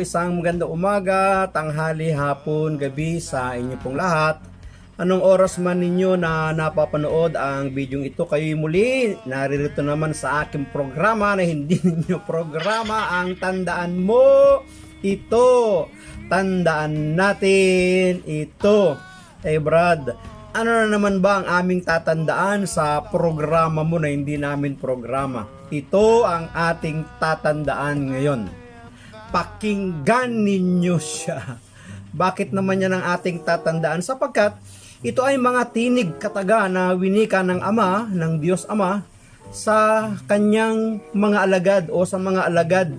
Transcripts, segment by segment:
isang magandang umaga, tanghali, hapon, gabi sa inyo pong lahat. Anong oras man ninyo na napapanood ang bidyong ito, kayo muli naririto naman sa aking programa na hindi ninyo programa ang tandaan mo ito. Tandaan natin ito. Eh Brad, ano na naman ba ang aming tatandaan sa programa mo na hindi namin programa? Ito ang ating tatandaan ngayon pakinggan ninyo siya. Bakit naman yan ang ating tatandaan? Sapagkat ito ay mga tinig kataga na winika ng Ama, ng Diyos Ama, sa kanyang mga alagad o sa mga alagad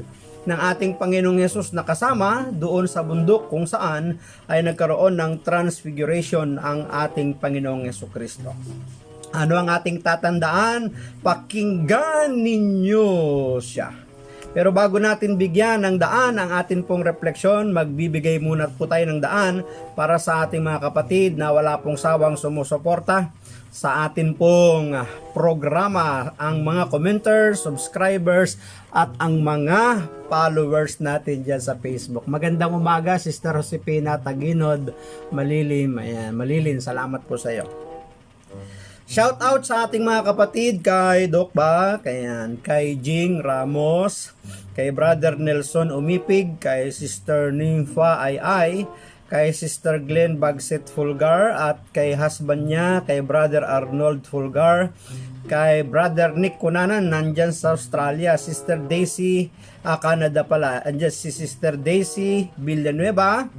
ng ating Panginoong Yesus na kasama doon sa bundok kung saan ay nagkaroon ng transfiguration ang ating Panginoong Yesu Kristo. Ano ang ating tatandaan? Pakinggan ninyo siya. Pero bago natin bigyan ng daan ang atin pong refleksyon, magbibigay muna po tayo ng daan para sa ating mga kapatid na wala pong sawang sumusuporta sa atin pong ah, programa, ang mga commenters, subscribers, at ang mga followers natin dyan sa Facebook. Magandang umaga, Sister Josepina Taginod, Malilim, ayan, Malilin, salamat po sa iyo. Shout out sa ating mga kapatid kay Doc Ba, kay, kay Jing Ramos, kay Brother Nelson Umipig, kay Sister Nympha Ay, kay Sister Glenn Bagset Fulgar at kay husband niya, kay Brother Arnold Fulgar, kay Brother Nick Kunanan, nandyan sa Australia, Sister Daisy, ah, Canada pala, andyan si Sister Daisy Villanueva,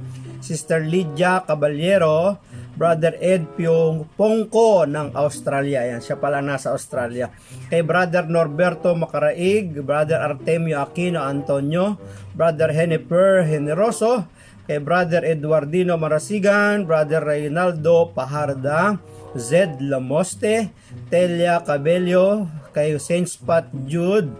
Sister Lydia Caballero, Brother Ed Pyong Pongko ng Australia. Yan, siya pala nasa Australia. Kay Brother Norberto Macaraig, Brother Artemio Aquino Antonio, Brother Heniper Generoso, kay Brother Eduardino Marasigan, Brother Reynaldo Paharda, Zed Lamoste, Telia Cabello, kay Saint Pat Jude,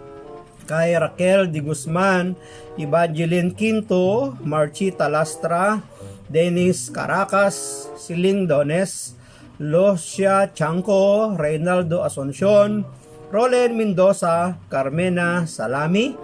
kay Raquel Di Guzman, Evangeline Quinto, Marchita Lastra, Dennis Caracas, Siling Dones, Lucia Chanco, Reynaldo Asuncion, Roland Mendoza, Carmena Salami,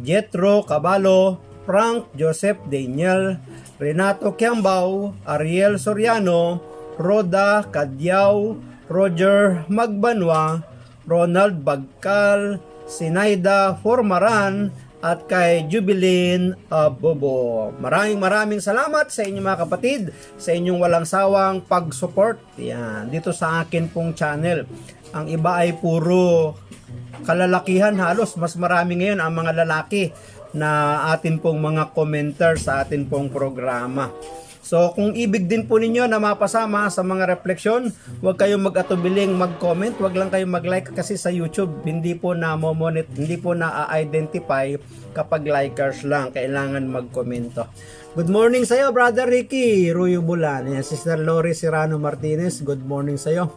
Jetro Caballo, Frank Joseph Daniel, Renato Kiambao, Ariel Soriano, Roda Cadyao, Roger Magbanwa, Ronald Bagkal, Sinaida Formaran, at kay Jubilin uh, Bobo. Maraming maraming salamat sa inyong mga kapatid, sa inyong walang sawang pag-support yan, dito sa akin pong channel. Ang iba ay puro kalalakihan halos, mas marami ngayon ang mga lalaki na atin pong mga commenter sa atin pong programa. So kung ibig din po ninyo na mapasama sa mga refleksyon, huwag kayong mag-atubiling mag-comment, huwag lang kayong mag-like kasi sa YouTube hindi po na monet, hindi po na-identify kapag likers lang, kailangan mag-komento. Good morning sa iyo, Brother Ricky Ruyo Bulan. Sister Lori Serrano Martinez, good morning sa iyo.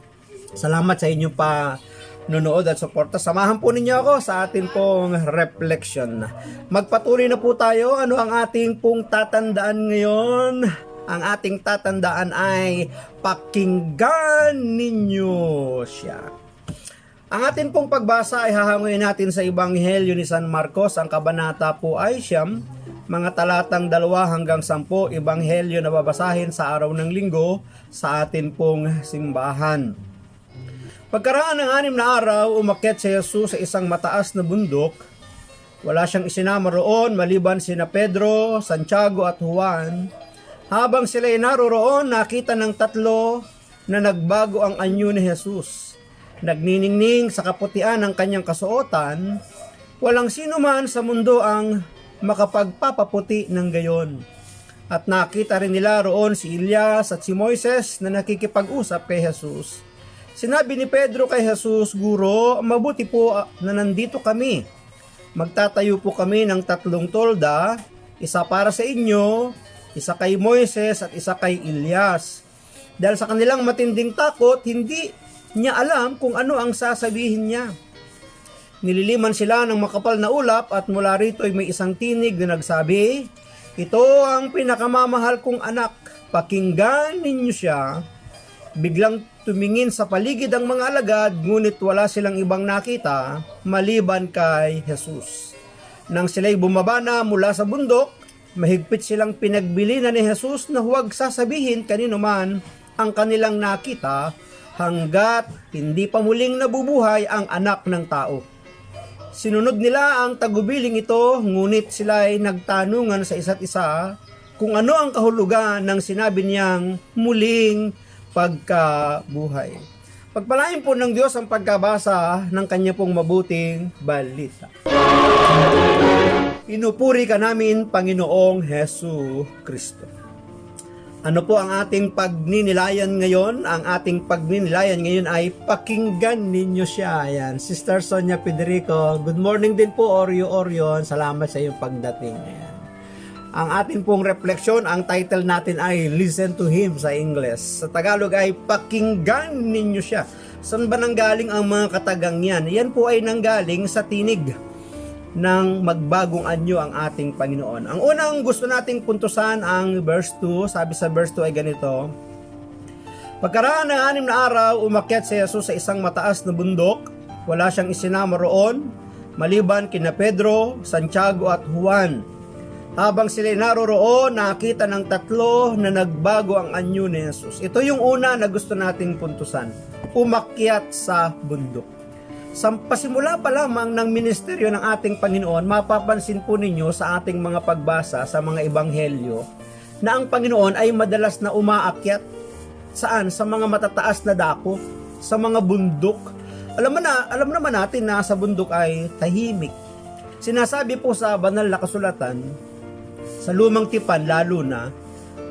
Salamat sa inyo pa nunood at suporta. Samahan po ninyo ako sa atin pong reflection. Magpatuloy na po tayo. Ano ang ating pong tatandaan ngayon? Ang ating tatandaan ay pakinggan ninyo siya. Ang atin pong pagbasa ay hahanguin natin sa Ebanghelyo ni San Marcos. Ang kabanata po ay siyam, mga talatang dalawa hanggang sampo, Ebanghelyo na babasahin sa araw ng linggo sa atin pong simbahan. Pagkaraan ng anim na araw, umakyat si Jesus sa isang mataas na bundok. Wala siyang isinama roon maliban sina Pedro, Santiago at Juan. Habang sila ay naroroon, nakita ng tatlo na nagbago ang anyo ni Jesus. Nagniningning sa kaputian ng kanyang kasuotan, walang sino man sa mundo ang makapagpapaputi ng gayon. At nakita rin nila roon si Elias at si Moises na nakikipag-usap kay Jesus. Sinabi ni Pedro kay Jesus, Guro, mabuti po na nandito kami. Magtatayo po kami ng tatlong tolda, isa para sa inyo, isa kay Moises at isa kay Elias. Dahil sa kanilang matinding takot, hindi niya alam kung ano ang sasabihin niya. Nililiman sila ng makapal na ulap at mula rito ay may isang tinig na nagsabi, Ito ang pinakamamahal kong anak, pakinggan ninyo siya. Biglang tumingin sa paligid ang mga alagad, ngunit wala silang ibang nakita, maliban kay Jesus. Nang sila'y bumaba na mula sa bundok, Mahigpit silang pinagbili na ni Jesus na huwag sasabihin kanino man ang kanilang nakita hanggat hindi pa muling nabubuhay ang anak ng tao. Sinunod nila ang tagubiling ito, ngunit sila ay nagtanungan sa isa't isa kung ano ang kahulugan ng sinabi niyang muling pagkabuhay. Pagpalain po ng Diyos ang pagkabasa ng kanya pong mabuting balita. Inupuri ka namin, Panginoong Hesu Kristo. Ano po ang ating pagninilayan ngayon? Ang ating pagninilayan ngayon ay pakinggan ninyo siya. Ayan. Sister Sonia Federico, good morning din po, Oreo Orion. Salamat sa iyong pagdating. Ayan. Ang ating pong refleksyon, ang title natin ay Listen to Him sa English. Sa Tagalog ay Pakinggan ninyo siya. Saan ba nanggaling ang mga katagang yan? Yan po ay nanggaling sa tinig ng magbagong anyo ang ating Panginoon. Ang unang gusto nating puntusan ang verse 2. Sabi sa verse 2 ay ganito. Pagkaraan ng anim na araw, umakyat si Jesus sa isang mataas na bundok. Wala siyang isinama roon, maliban kina Pedro, Santiago at Juan. Habang sila naroroon, nakita ng tatlo na nagbago ang anyo ni Jesus. Ito yung una na gusto nating puntusan. Umakyat sa bundok. Sa pasimula pa lamang ng ministeryo ng ating Panginoon, mapapansin po ninyo sa ating mga pagbasa sa mga ebanghelyo na ang Panginoon ay madalas na umaakyat saan? Sa mga matataas na dako, sa mga bundok. Alam mo na, alam naman natin na sa bundok ay tahimik. Sinasabi po sa banal na kasulatan, sa lumang tipan lalo na,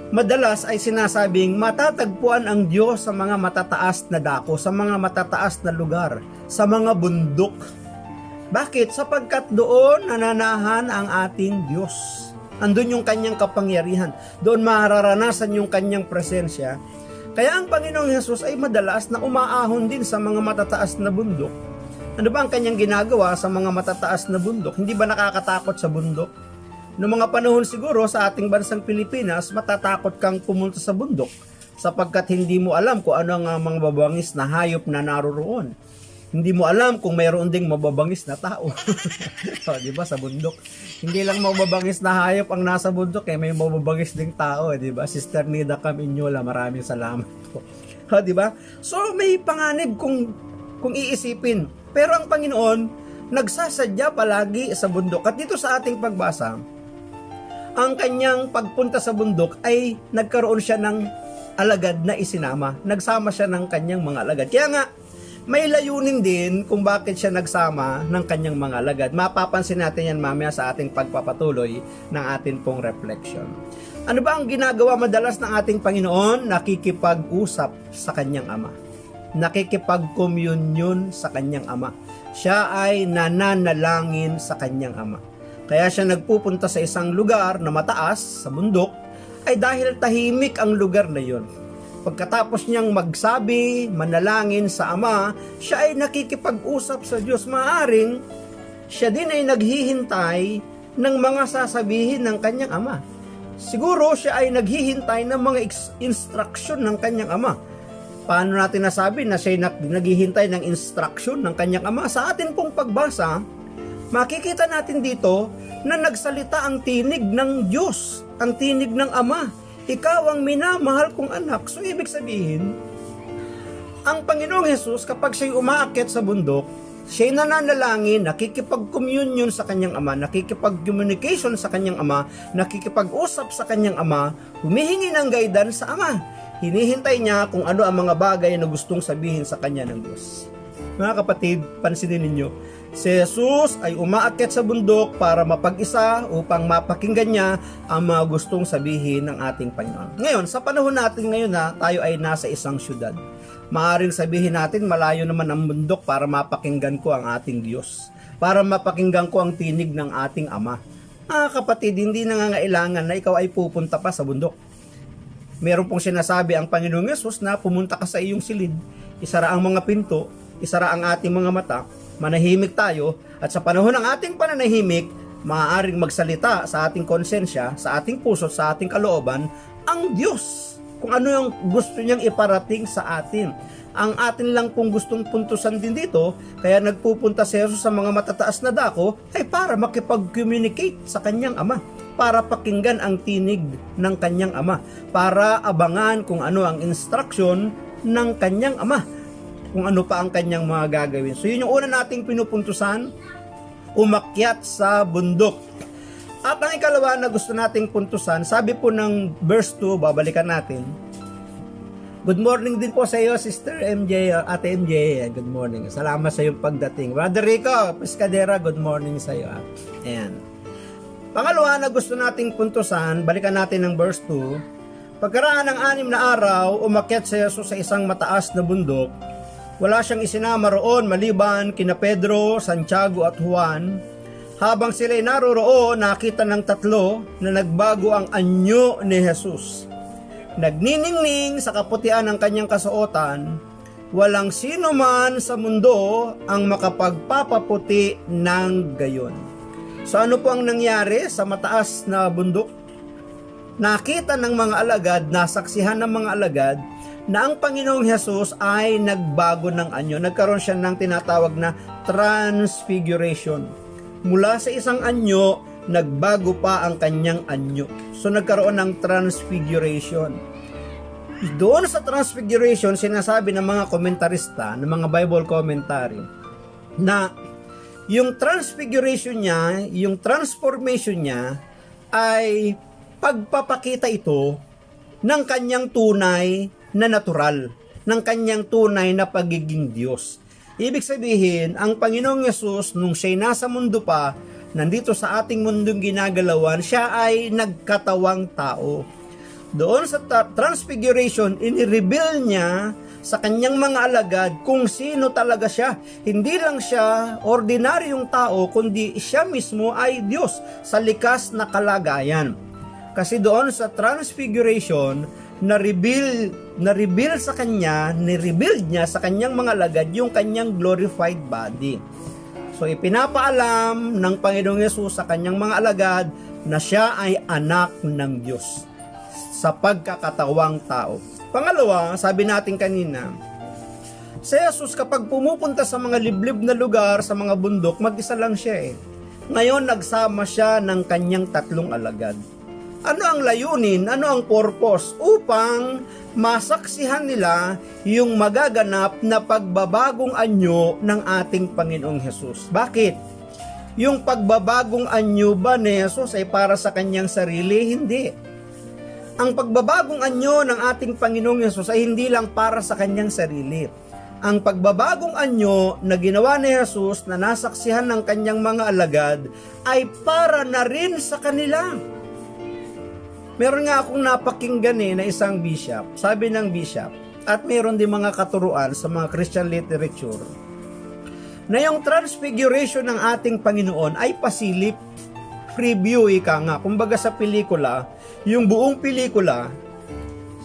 madalas ay sinasabing matatagpuan ang Diyos sa mga matataas na dako, sa mga matataas na lugar, sa mga bundok. Bakit? Sapagkat doon nananahan ang ating Diyos. Andun yung kanyang kapangyarihan. Doon mararanasan yung kanyang presensya. Kaya ang Panginoong Yesus ay madalas na umaahon din sa mga matataas na bundok. Ano ba ang kanyang ginagawa sa mga matataas na bundok? Hindi ba nakakatakot sa bundok? Noong mga panahon siguro sa ating bansang Pilipinas, matatakot kang pumunta sa bundok sapagkat hindi mo alam kung ano ang mga babangis na hayop na naroroon. Hindi mo alam kung mayroon ding mababangis na tao. so, di ba sa bundok? Hindi lang mababangis na hayop ang nasa bundok, eh, may mababangis ding tao, eh, di ba? Sister Nida Caminyola, maraming salamat po. Ha, di ba? So, may panganib kung kung iisipin. Pero ang Panginoon, nagsasadya palagi sa bundok. At dito sa ating pagbasa, ang kanyang pagpunta sa bundok ay nagkaroon siya ng alagad na isinama. Nagsama siya ng kanyang mga alagad. Kaya nga, may layunin din kung bakit siya nagsama ng kanyang mga alagad. Mapapansin natin yan mamaya sa ating pagpapatuloy ng ating pong reflection. Ano ba ang ginagawa madalas ng ating Panginoon? Nakikipag-usap sa kanyang Ama. Nakikipag-communion sa kanyang Ama. Siya ay nananalangin sa kanyang Ama. Kaya siya nagpupunta sa isang lugar na mataas, sa bundok, ay dahil tahimik ang lugar na yon. Pagkatapos niyang magsabi, manalangin sa Ama, siya ay nakikipag-usap sa Diyos. Maaring, siya din ay naghihintay ng mga sasabihin ng kanyang Ama. Siguro siya ay naghihintay ng mga instruction ng kanyang Ama. Paano natin nasabi na siya ay naghihintay ng instruction ng kanyang Ama? Sa atin pong pagbasa, makikita natin dito na nagsalita ang tinig ng Diyos, ang tinig ng Ama ikaw ang minamahal kong anak. So, ibig sabihin, ang Panginoong Hesus, kapag siya'y umaakyat sa bundok, siya'y nananalangin, nakikipag-communion sa kanyang ama, nakikipag-communication sa kanyang ama, nakikipag-usap sa kanyang ama, humihingi ng guidance sa ama. Hinihintay niya kung ano ang mga bagay na gustong sabihin sa kanya ng Diyos. Mga kapatid, pansinin ninyo, Si Jesus ay umaakyat sa bundok para mapag-isa upang mapakinggan niya ang mga gustong sabihin ng ating Panginoon. Ngayon, sa panahon natin ngayon na tayo ay nasa isang syudad. Maaring sabihin natin malayo naman ang bundok para mapakinggan ko ang ating Diyos. Para mapakinggan ko ang tinig ng ating Ama. Ah, kapatid, hindi nangangailangan na ikaw ay pupunta pa sa bundok. Meron pong sinasabi ang Panginoong Yesus na pumunta ka sa iyong silid, isara ang mga pinto, isara ang ating mga mata, manahimik tayo at sa panahon ng ating pananahimik, maaaring magsalita sa ating konsensya, sa ating puso, sa ating kalooban, ang Diyos. kung ano yung gusto niyang iparating sa atin. Ang atin lang kung gustong puntusan din dito, kaya nagpupunta si Jesus sa mga matataas na dako, ay para makipag-communicate sa kanyang ama, para pakinggan ang tinig ng kanyang ama, para abangan kung ano ang instruction ng kanyang ama, kung ano pa ang kanyang mga gagawin. So yun yung una nating pinupuntusan, umakyat sa bundok. At ang ikalawa na gusto nating puntusan, sabi po ng verse 2, babalikan natin. Good morning din po sa iyo, Sister MJ, Ate MJ. Good morning. Salamat sa iyong pagdating. Brother Rico, Pescadera, good morning sa iyo. Ayan. Pangalawa na gusto nating puntusan, balikan natin ng verse 2. Pagkaraan ng anim na araw, umakyat si Jesus sa isang mataas na bundok. Wala siyang isinama roon maliban kina Pedro, Santiago at Juan. Habang sila'y naroroon, nakita ng tatlo na nagbago ang anyo ni Jesus. Nagniningning sa kaputian ng kanyang kasuotan, walang sino man sa mundo ang makapagpapaputi ng gayon. So ano po ang nangyari sa mataas na bundok? Nakita ng mga alagad, nasaksihan ng mga alagad, na ang Panginoong Hesus ay nagbago ng anyo. Nagkaroon siya ng tinatawag na transfiguration. Mula sa isang anyo, nagbago pa ang kanyang anyo. So nagkaroon ng transfiguration. Doon sa transfiguration, sinasabi ng mga komentarista, ng mga Bible commentary, na yung transfiguration niya, yung transformation niya, ay pagpapakita ito ng kanyang tunay na natural, ng kanyang tunay na pagiging Diyos. Ibig sabihin, ang Panginoong Yesus, nung siya'y nasa mundo pa, nandito sa ating mundong ginagalawan, siya ay nagkatawang tao. Doon sa transfiguration, inireveal niya sa kanyang mga alagad kung sino talaga siya. Hindi lang siya ordinaryong tao, kundi siya mismo ay Diyos sa likas na kalagayan. Kasi doon sa transfiguration, na-reveal, na-reveal sa kanya, ni-reveal niya sa kanyang mga alagad yung kanyang glorified body. So ipinapaalam ng Panginoong Yesus sa kanyang mga alagad na siya ay anak ng Diyos sa pagkakatawang tao. Pangalawa, sabi natin kanina, si Jesus kapag pumupunta sa mga liblib na lugar, sa mga bundok, mag-isa lang siya eh. Ngayon, nagsama siya ng kanyang tatlong alagad. Ano ang layunin? Ano ang purpose? Upang masaksihan nila yung magaganap na pagbabagong anyo ng ating Panginoong Hesus. Bakit? Yung pagbabagong anyo ba ni Jesus ay para sa kanyang sarili? Hindi. Ang pagbabagong anyo ng ating Panginoong Yesus ay hindi lang para sa kanyang sarili. Ang pagbabagong anyo na ginawa ni Jesus na nasaksihan ng kanyang mga alagad ay para na rin sa kanila. Meron nga akong napakinggan eh na isang bishop. Sabi ng bishop, at meron din mga katuruan sa mga Christian literature, na yung transfiguration ng ating Panginoon ay pasilip preview ika nga. Kumbaga sa pelikula, yung buong pelikula,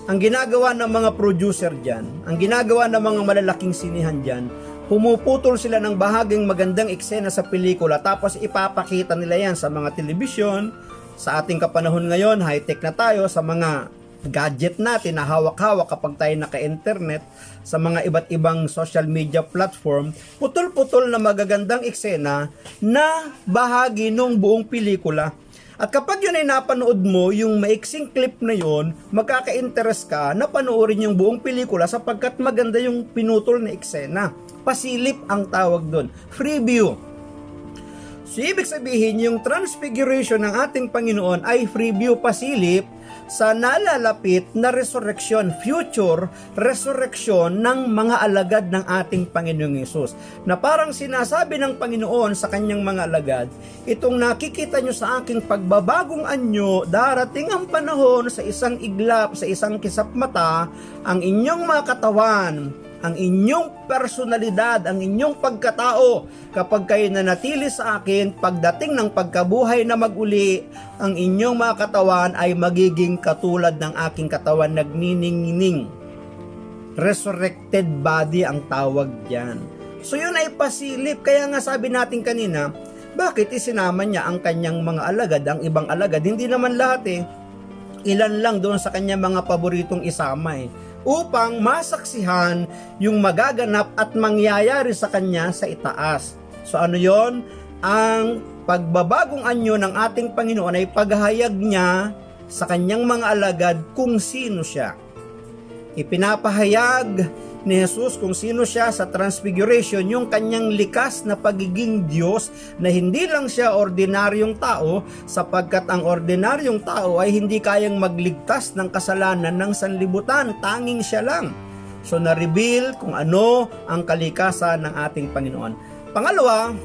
ang ginagawa ng mga producer dyan, ang ginagawa ng mga malalaking sinihan dyan, pumuputol sila ng bahaging magandang eksena sa pelikula tapos ipapakita nila yan sa mga telebisyon, sa ating kapanahon ngayon, high-tech na tayo sa mga gadget natin na hawak-hawak kapag tayo naka-internet sa mga iba't ibang social media platform, putol-putol na magagandang eksena na bahagi ng buong pelikula. At kapag yun ay napanood mo, yung maiksing clip na yun, magkaka-interest ka na panoorin yung buong pelikula sapagkat maganda yung pinutol na eksena. Pasilip ang tawag doon. Freeview. So, ibig sabihin, yung transfiguration ng ating Panginoon ay preview pasilip sa nalalapit na resurrection, future resurrection ng mga alagad ng ating Panginoong Yesus. Na parang sinasabi ng Panginoon sa kanyang mga alagad, itong nakikita nyo sa aking pagbabagong anyo, darating ang panahon sa isang iglap, sa isang kisap mata, ang inyong mga katawan, ang inyong personalidad, ang inyong pagkatao kapag kayo nanatili sa akin pagdating ng pagkabuhay na maguli, ang inyong mga katawan ay magiging katulad ng aking katawan nagniningning. Resurrected body ang tawag diyan. So yun ay pasilip, kaya nga sabi natin kanina, bakit isinama niya ang kanyang mga alagad, ang ibang alagad? Hindi naman lahat eh. ilan lang doon sa kanya mga paboritong isama eh, upang masaksihan yung magaganap at mangyayari sa kanya sa itaas. So ano yon? Ang pagbabagong anyo ng ating Panginoon ay paghahayag niya sa kanyang mga alagad kung sino siya. Ipinapahayag ni Jesus kung sino siya sa transfiguration, yung kanyang likas na pagiging Diyos na hindi lang siya ordinaryong tao sapagkat ang ordinaryong tao ay hindi kayang magligtas ng kasalanan ng sanlibutan, tanging siya lang. So na-reveal kung ano ang kalikasan ng ating Panginoon. Pangalawa,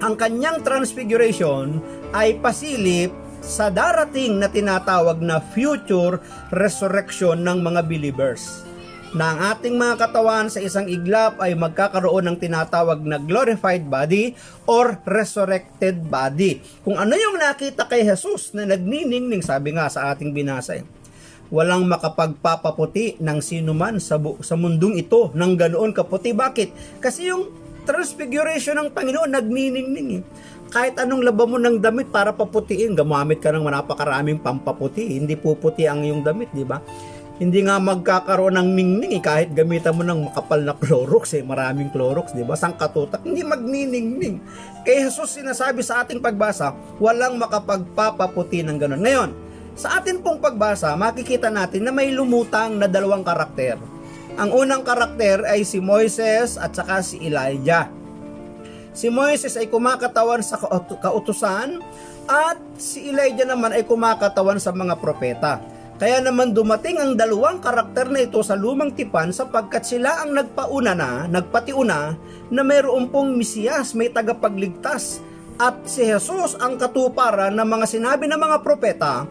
ang kanyang transfiguration ay pasilip sa darating na tinatawag na future resurrection ng mga believers na ang ating mga katawan sa isang iglap ay magkakaroon ng tinatawag na glorified body or resurrected body. Kung ano yung nakita kay Jesus na nagniningning, sabi nga sa ating binasa, eh, walang makapagpapaputi ng sino man sa, bu- sa mundong ito ng ganoon kaputi. Bakit? Kasi yung transfiguration ng Panginoon nagniningning eh. Kahit anong laba mo ng damit para paputiin, gamamit ka ng napakaraming pampaputi, hindi puputi ang iyong damit, di ba? Hindi nga magkakaroon ng ningning eh, kahit gamitan mo ng makapal na Clorox eh, maraming Clorox, di ba? Sangkatutak, hindi magniningning. Kaya Jesus sinasabi sa ating pagbasa, walang makapagpapaputi ng ganoon. Ngayon, sa atin pong pagbasa, makikita natin na may lumutang na dalawang karakter. Ang unang karakter ay si Moises at saka si Elijah. Si Moises ay kumakatawan sa kaut- kautusan at si Elijah naman ay kumakatawan sa mga propeta. Kaya naman dumating ang dalawang karakter na ito sa lumang tipan sapagkat sila ang nagpauna na, nagpatiuna na mayroon pong Mesiyas, may tagapagligtas. At si Jesus ang katuparan ng mga sinabi ng mga propeta.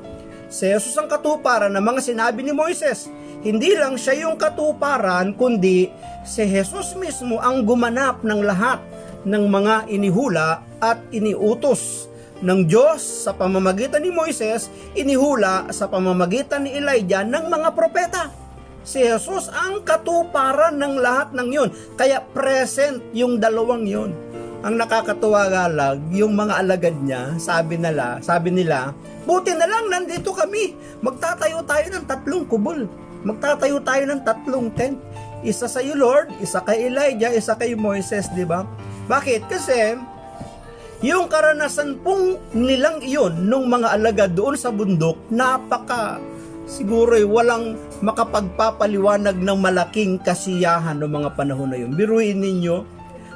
Si Jesus ang katuparan ng mga sinabi ni Moises. Hindi lang siya yung katuparan, kundi si Jesus mismo ang gumanap ng lahat ng mga inihula at iniutos ng Diyos sa pamamagitan ni Moises, inihula sa pamamagitan ni Elijah ng mga propeta. Si Jesus ang katuparan ng lahat ng yon. Kaya present yung dalawang yon. Ang nakakatuwa nga lang, yung mga alagad niya, sabi nila, sabi nila, buti na lang nandito kami. Magtatayo tayo ng tatlong kubol. Magtatayo tayo ng tatlong tent. Isa sa iyo, Lord, isa kay Elijah, isa kay Moises, di ba? Bakit? Kasi yung karanasan pong nilang iyon nung mga alagad doon sa bundok, napaka siguro ay walang makapagpapaliwanag ng malaking kasiyahan ng mga panahon na yun. Biruin ninyo,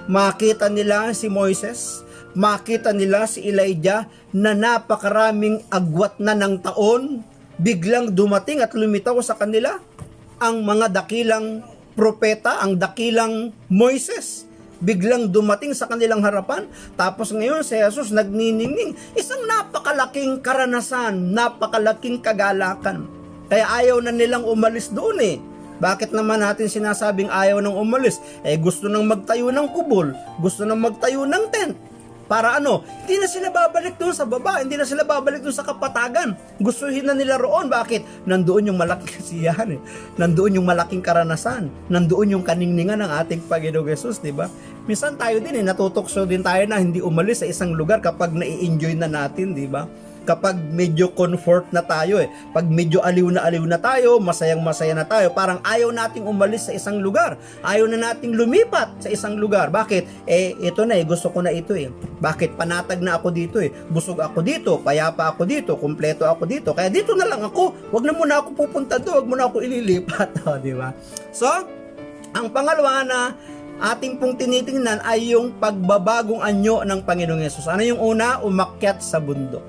makita nila si Moises, makita nila si Elijah na napakaraming agwat na ng taon, biglang dumating at lumitaw sa kanila ang mga dakilang propeta, ang dakilang Moises biglang dumating sa kanilang harapan. Tapos ngayon si Jesus nagniningning. Isang napakalaking karanasan, napakalaking kagalakan. Kaya ayaw na nilang umalis doon eh. Bakit naman natin sinasabing ayaw nang umalis? Eh gusto nang magtayo ng kubol, gusto nang magtayo ng tent. Para ano? Hindi na sila babalik doon sa baba, hindi na sila babalik doon sa kapatagan. Gustuhin na nila roon. Bakit? Nandoon yung malaking kasiyahan eh. Nandoon yung malaking karanasan. Nandoon yung kaningningan ng ating Panginoong Yesus, di ba? Minsan tayo din eh, natutokso din tayo na hindi umalis sa isang lugar kapag nai-enjoy na natin, di ba? kapag medyo comfort na tayo eh. Pag medyo aliw na aliw na tayo, masayang masaya na tayo, parang ayaw nating umalis sa isang lugar. Ayaw na nating lumipat sa isang lugar. Bakit? Eh, ito na eh, gusto ko na ito eh. Bakit? Panatag na ako dito eh. Busog ako dito, payapa ako dito, kumpleto ako dito. Kaya dito na lang ako. Huwag na muna ako pupunta doon, huwag muna ako ililipat. O, di ba? So, ang pangalawa na ating pong tinitingnan ay yung pagbabagong anyo ng Panginoong Yesus. Ano yung una? Umakyat sa bundok.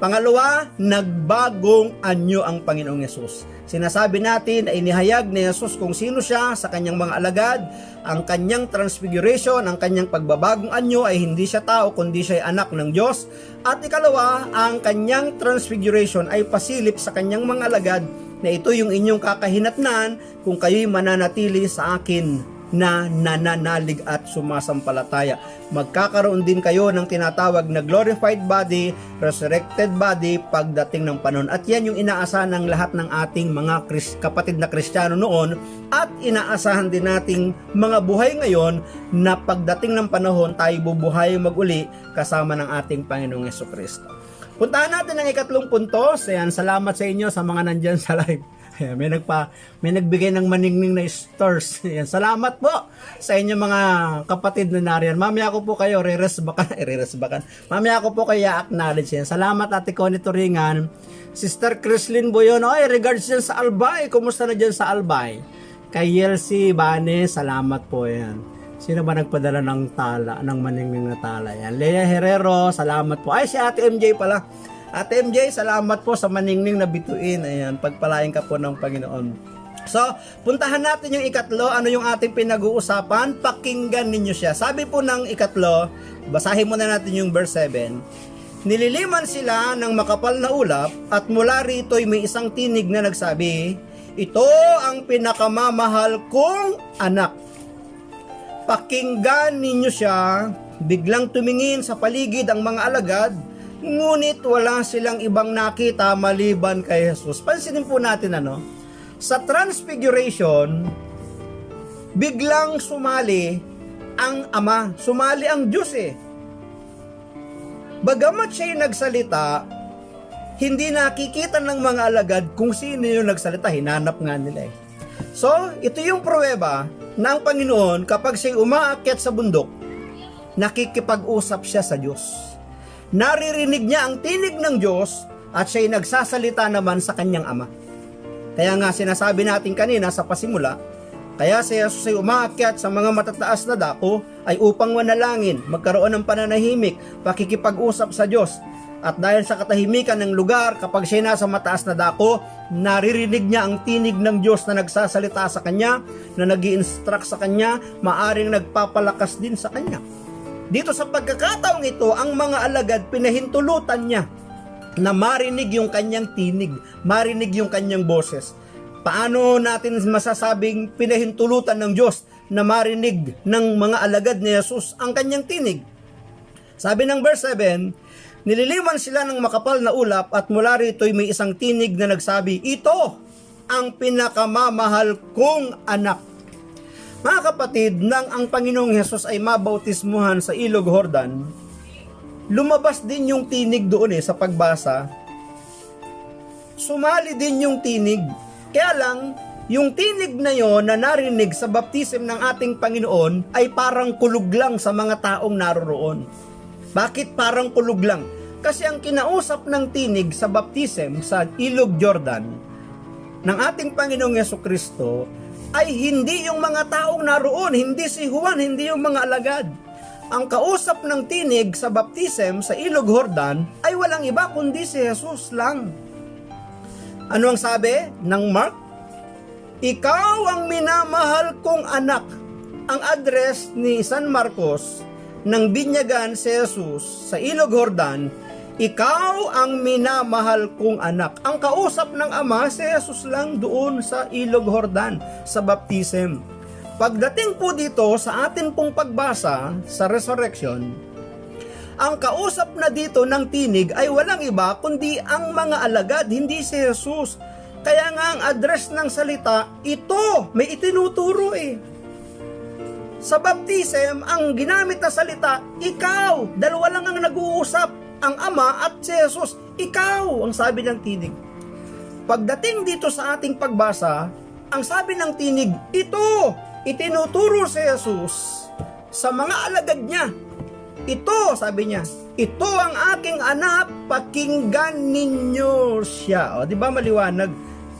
Pangalawa, nagbagong anyo ang Panginoong Yesus. Sinasabi natin na inihayag ni Yesus kung sino siya sa kanyang mga alagad, ang kanyang transfiguration, ang kanyang pagbabagong anyo ay hindi siya tao kundi siya ay anak ng Diyos. At ikalawa, ang kanyang transfiguration ay pasilip sa kanyang mga alagad na ito yung inyong kakahinatnan kung kayo'y mananatili sa akin na nananalig at sumasampalataya. Magkakaroon din kayo ng tinatawag na glorified body, resurrected body pagdating ng panahon. At yan yung inaasahan ng lahat ng ating mga kapatid na Kristiyano noon at inaasahan din nating mga buhay ngayon na pagdating ng panahon tayo bubuhay maguli kasama ng ating Panginoong Yeso Kristo. Puntahan natin ang ikatlong puntos. Ayan, salamat sa inyo sa mga nandyan sa live. May nagpa may nagbigay ng maningning na stars. Ayan, salamat po sa inyo mga kapatid na nariyan. Mamaya ko po kayo re-resbakan, re-resbakan. Mamaya ko po kayo acknowledge yan. Salamat Ate Connie Turingan. Sister Chrislyn Boyon, oy, regards dyan sa Albay. Kumusta na dyan sa Albay? Kay Yelsi Bane, salamat po yan. Sino ba nagpadala ng tala, ng maningning na tala? Yan. Lea Herrero, salamat po. Ay, si Ate MJ pala. Ate MJ, salamat po sa maningning na bituin. Ayan, pagpalain ka po ng Panginoon. So, puntahan natin yung ikatlo. Ano yung ating pinag-uusapan? Pakinggan ninyo siya. Sabi po ng ikatlo, basahin muna natin yung verse 7. Nililiman sila ng makapal na ulap at mula rito'y may isang tinig na nagsabi, Ito ang pinakamamahal kong anak. Pakinggan ninyo siya, biglang tumingin sa paligid ang mga alagad, ngunit wala silang ibang nakita maliban kay Jesus. Pansinin po natin ano, sa transfiguration, biglang sumali ang Ama, sumali ang Diyos eh. Bagamat siya'y nagsalita, hindi nakikita ng mga alagad kung sino yung nagsalita, hinanap nga nila eh. So, ito yung pruweba na ang Panginoon kapag siya'y umaakyat sa bundok, nakikipag-usap siya sa Diyos. Naririnig niya ang tinig ng Diyos at siya'y nagsasalita naman sa kanyang Ama. Kaya nga sinasabi natin kanina sa pasimula, kaya si Jesus ay umaakyat sa mga matataas na dako ay upang manalangin, magkaroon ng pananahimik, pakikipag-usap sa Diyos. At dahil sa katahimikan ng lugar, kapag siya nasa mataas na dako, naririnig niya ang tinig ng Diyos na nagsasalita sa kanya, na nag instruct sa kanya, maaring nagpapalakas din sa kanya. Dito sa pagkakataong ito, ang mga alagad pinahintulutan niya na marinig yung kanyang tinig, marinig yung kanyang boses. Paano natin masasabing pinahintulutan ng Diyos na marinig ng mga alagad ni Jesus ang kanyang tinig? Sabi ng verse 7, Nililiman sila ng makapal na ulap at mula rito'y may isang tinig na nagsabi, Ito ang pinakamamahal kong anak. Mga kapatid, nang ang Panginoong Hesus ay mabautismuhan sa Ilog Hordan, lumabas din yung tinig doon eh sa pagbasa. Sumali din yung tinig. Kaya lang, yung tinig na yon na narinig sa baptism ng ating Panginoon ay parang kulog lang sa mga taong naroroon. Bakit parang kulog lang? Kasi ang kinausap ng tinig sa baptism sa Ilog Jordan ng ating Panginoong Yeso Kristo ay hindi yung mga taong naroon, hindi si Juan, hindi yung mga alagad. Ang kausap ng tinig sa baptism sa Ilog Jordan ay walang iba kundi si Jesus lang. Ano ang sabi ng Mark? Ikaw ang minamahal kong anak. Ang address ni San Marcos ng binyagan si Jesus sa Ilog Jordan, ikaw ang minamahal kong anak. Ang kausap ng Ama si Jesus lang doon sa Ilog Jordan sa baptism. Pagdating po dito sa atin pong pagbasa sa resurrection, ang kausap na dito ng tinig ay walang iba kundi ang mga alagad, hindi si Jesus. Kaya nga ang address ng salita, ito, may itinuturo eh. Sa baptism, ang ginamit na salita, ikaw. Dalawa lang ang nag-uusap, ang Ama at si Jesus. Ikaw, ang sabi ng tinig. Pagdating dito sa ating pagbasa, ang sabi ng tinig, ito, itinuturo si Jesus sa mga alagad niya. Ito, sabi niya, ito ang aking anak, pakinggan ninyo siya. O, di ba maliwanag?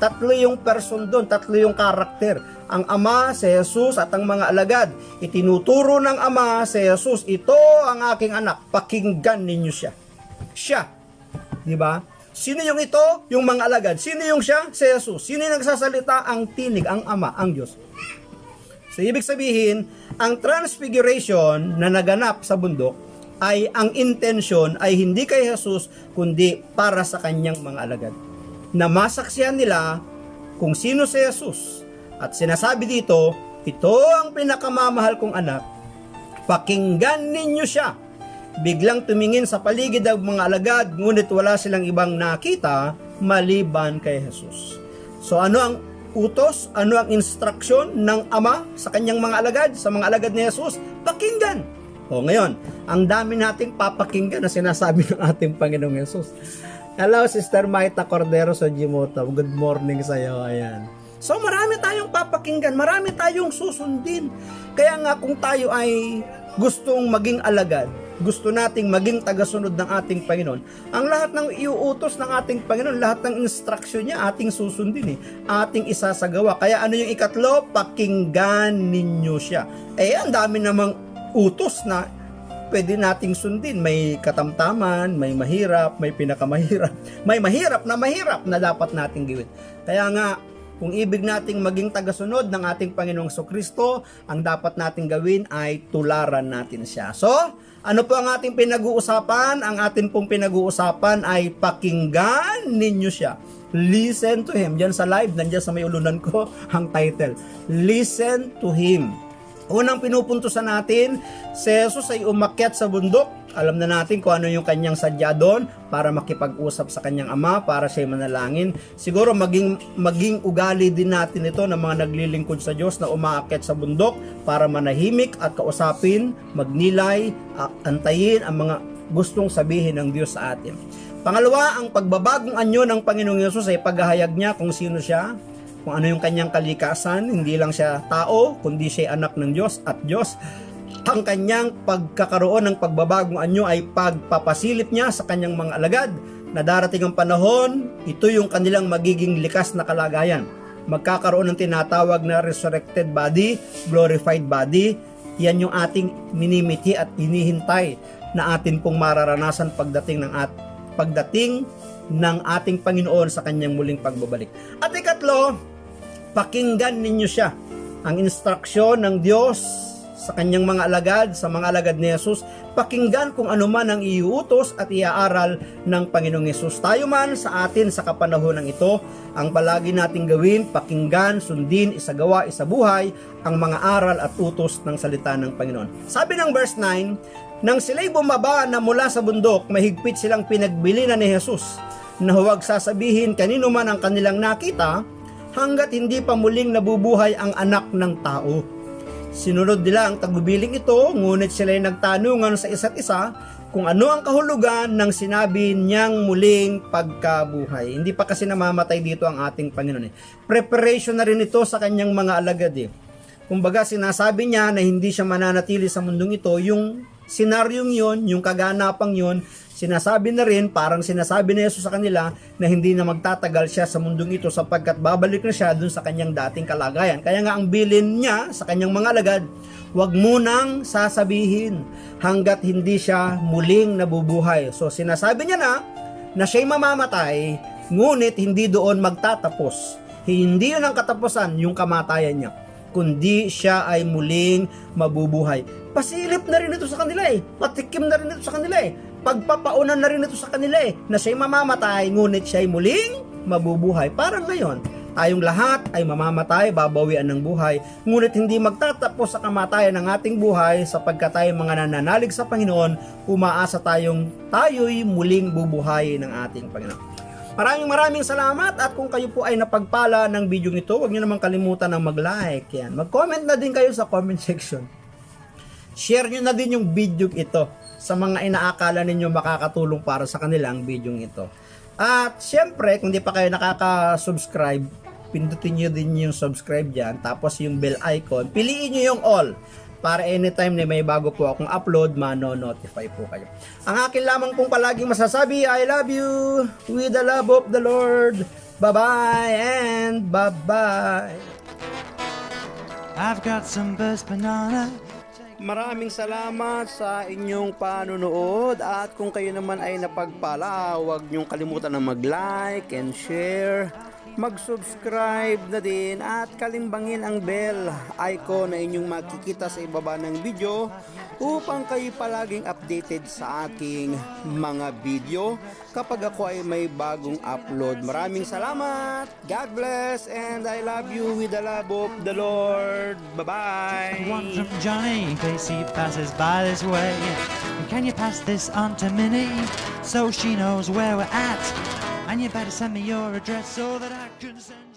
Tatlo yung person doon, tatlo yung karakter. Ang Ama, si Jesus at ang mga alagad. Itinuturo ng Ama, si Jesus, ito ang aking anak, pakinggan ninyo siya. Siya. Di ba? Sino yung ito? Yung mga alagad. Sino yung siya? Si Jesus. Sino yung nagsasalita? Ang tinig, ang Ama, ang Diyos. So, ibig sabihin, ang transfiguration na naganap sa bundok ay ang intention ay hindi kay Jesus kundi para sa kanyang mga alagad. Na masaksiyan nila kung sino si Jesus. At sinasabi dito, ito ang pinakamamahal kong anak. Pakinggan ninyo siya. Biglang tumingin sa paligid ang mga alagad, ngunit wala silang ibang nakita maliban kay Jesus. So ano ang utos, ano ang instruction ng Ama sa kanyang mga alagad, sa mga alagad ni Jesus? Pakinggan. O ngayon, ang dami nating papakinggan na sinasabi ng ating Panginoong Yesus. Hello, Sister Maita Cordero sa Jimoto. Good morning sa iyo. Ayan. So marami tayong papakinggan, marami tayong susundin. Kaya nga kung tayo ay gustong maging alagad, gusto nating maging tagasunod ng ating Panginoon, ang lahat ng iuutos ng ating Panginoon, lahat ng instruction niya, ating susundin eh, ating isasagawa. Kaya ano yung ikatlo? Pakinggan ninyo siya. Eh, ang dami namang utos na pwede nating sundin. May katamtaman, may mahirap, may pinakamahirap, may mahirap na mahirap na dapat nating gawin. Kaya nga, kung ibig nating maging tagasunod ng ating Panginoong Kristo, ang dapat nating gawin ay tularan natin siya. So, ano po ang ating pinag-uusapan? Ang ating pong pinag-uusapan ay pakinggan ninyo siya. Listen to Him. Diyan sa live, nandiyan sa may ulunan ko, ang title. Listen to Him. Unang pinupuntusan natin, si Jesus ay umakyat sa bundok. Alam na natin kung ano yung kanyang sadya doon para makipag-usap sa kanyang ama, para siya manalangin. Siguro maging, maging ugali din natin ito ng mga naglilingkod sa Diyos na umaakyat sa bundok para manahimik at kausapin, magnilay, antayin ang mga gustong sabihin ng Diyos sa atin. Pangalawa, ang pagbabagong anyo ng Panginoong Yesus ay paghahayag niya kung sino siya, kung ano yung kanyang kalikasan, hindi lang siya tao, kundi siya anak ng Diyos at Diyos. Ang kanyang pagkakaroon ng pagbabagong anyo ay pagpapasilip niya sa kanyang mga alagad na darating ang panahon, ito yung kanilang magiging likas na kalagayan. Magkakaroon ng tinatawag na resurrected body, glorified body. Yan yung ating minimiti at hinihintay na atin pong mararanasan pagdating ng at pagdating ng ating Panginoon sa kanyang muling pagbabalik. At ikatlo, pakinggan ninyo siya. Ang instruksyon ng Diyos sa kanyang mga alagad, sa mga alagad ni Jesus, pakinggan kung ano man ang iuutos at iaaral ng Panginoong Yesus. Tayo man sa atin sa kapanahon ng ito, ang palagi nating gawin, pakinggan, sundin, isagawa, isabuhay ang mga aral at utos ng salita ng Panginoon. Sabi ng verse 9, nang sila'y bumaba na mula sa bundok, mahigpit silang pinagbili na ni Jesus na huwag sasabihin kanino man ang kanilang nakita hanggat hindi pa muling nabubuhay ang anak ng tao. Sinunod nila ang tagubiling ito, ngunit sila ay nagtanungan sa isa't isa kung ano ang kahulugan ng sinabi niyang muling pagkabuhay. Hindi pa kasi namamatay dito ang ating Panginoon. Eh. Preparation na rin ito sa kanyang mga alagad. Eh. Kumbaga sinasabi niya na hindi siya mananatili sa mundong ito, yung senaryong yon, yung kaganapang yon, sinasabi na rin, parang sinasabi ni Jesus sa kanila na hindi na magtatagal siya sa mundong ito sapagkat babalik na siya dun sa kanyang dating kalagayan. Kaya nga ang bilin niya sa kanyang mga alagad, huwag munang sasabihin hanggat hindi siya muling nabubuhay. So sinasabi niya na na siya'y mamamatay, ngunit hindi doon magtatapos. Hindi yun ang katapusan, yung kamatayan niya kundi siya ay muling mabubuhay. Pasilip na rin ito sa kanila eh. Patikim na rin ito sa kanila eh. Pagpapaunan na rin ito sa kanila eh. Na siya'y mamamatay, ngunit siya'y muling mabubuhay. Parang ngayon, tayong lahat ay mamamatay, babawian ng buhay, ngunit hindi magtatapos sa kamatayan ng ating buhay sapagkat tayo mga nananalig sa Panginoon, umaasa tayong tayo'y muling bubuhay ng ating Panginoon. Maraming maraming salamat at kung kayo po ay napagpala ng video ito, huwag niyo naman kalimutan ng mag-like. Yan. Mag-comment na din kayo sa comment section. Share niyo na din yung video ito sa mga inaakala ninyo makakatulong para sa kanilang video ito. At syempre, kung di pa kayo nakaka-subscribe, pindutin niyo din yung subscribe dyan. Tapos yung bell icon, piliin niyo yung all para anytime na may bago po akong upload, mano-notify po kayo. Ang akin lamang pong palaging masasabi, I love you with the love of the Lord. Bye-bye and bye-bye. I've got some burst banana. Maraming salamat sa inyong panunood at kung kayo naman ay napagpala, huwag niyong kalimutan na mag-like and share, mag-subscribe na din at kalimbangin ang bell icon na inyong makikita sa ibaba ng video upang kayo palaging updated sa aking mga video kapag ako ay may bagong upload. Maraming salamat! God bless and I love you with the love of the Lord. Bye-bye! One from Johnny in case he passes by this way. And can you pass this on to Minnie so she knows where we're at? And you better send me your address so that I can send.